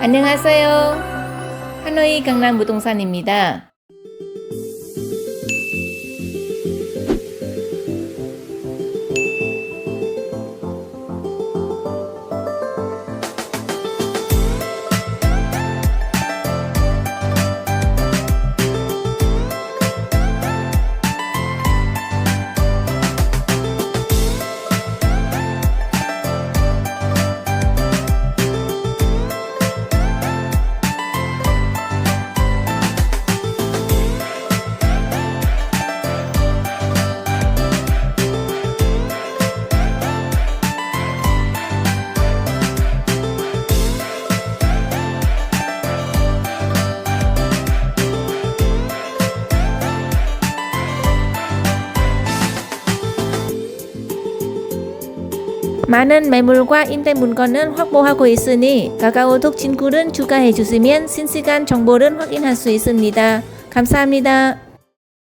안녕하세요. 하노이 강남 부동산입니다. 많은 매물과 임대 물건을 확보하고 있으니 카카오톡 친구를 추가해 주시면 실시간 정보를 확인할 수 있습니다. 감사합니다.